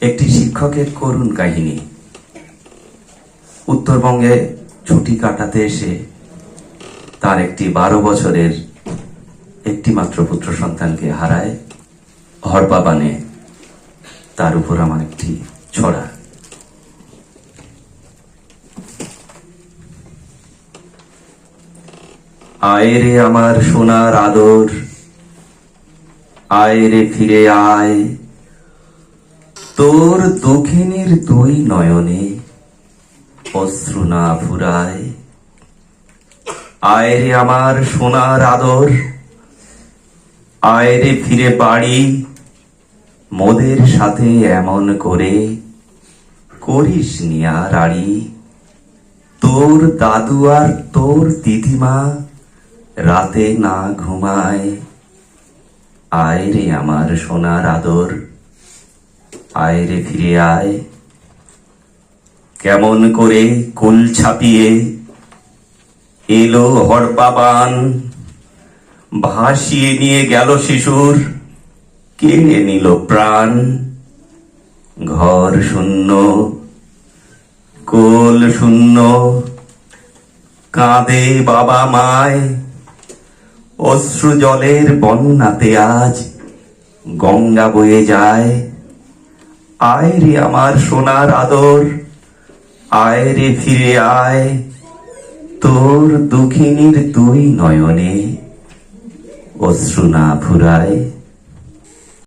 একটি শিক্ষকের করুণ কাহিনী। উত্তরবঙ্গে ছুটি কাটাতে এসে তার একটি বারো বছরের একটি মাত্র পুত্র সন্তানকে হারায়। হরপাবানে তার উপর আমার একটি ছড়া। আয় রে আমার সোনার আদর, আয় রে ফিরে আয়। তোর দক্ষিণের দুই নয়নে অশ্রু না ফুরায়। আয় রে আমার সোনার আদর, আয় রে ফিরে বাড়ি, মোদের সাথে এমন করে করিস নিয়া রাড়ি। তোর দাদু আর তোর দিদিমা রাতে না ঘুমায়। আয় রে আমার সোনার আদর আয় রে ফিরে আয়। কেমন করে কুল ছাপিয়ে এলো হরপাবান ভাসিয়ে নিয়ে গেল শিশুর, কেড়ে নিল প্রাণ। ঘর শূন্য, কোল শূন্য, কাঁদে বাবা মায়। অশ্রু জলের বন্যাতে আজ গঙ্গা বয়ে যায়। আয় রে আমার সোনার আদর, আয় রে ফিরে আয়। তোর দুখিনীর দুই নয়নে অশ্রু না ফুরায়।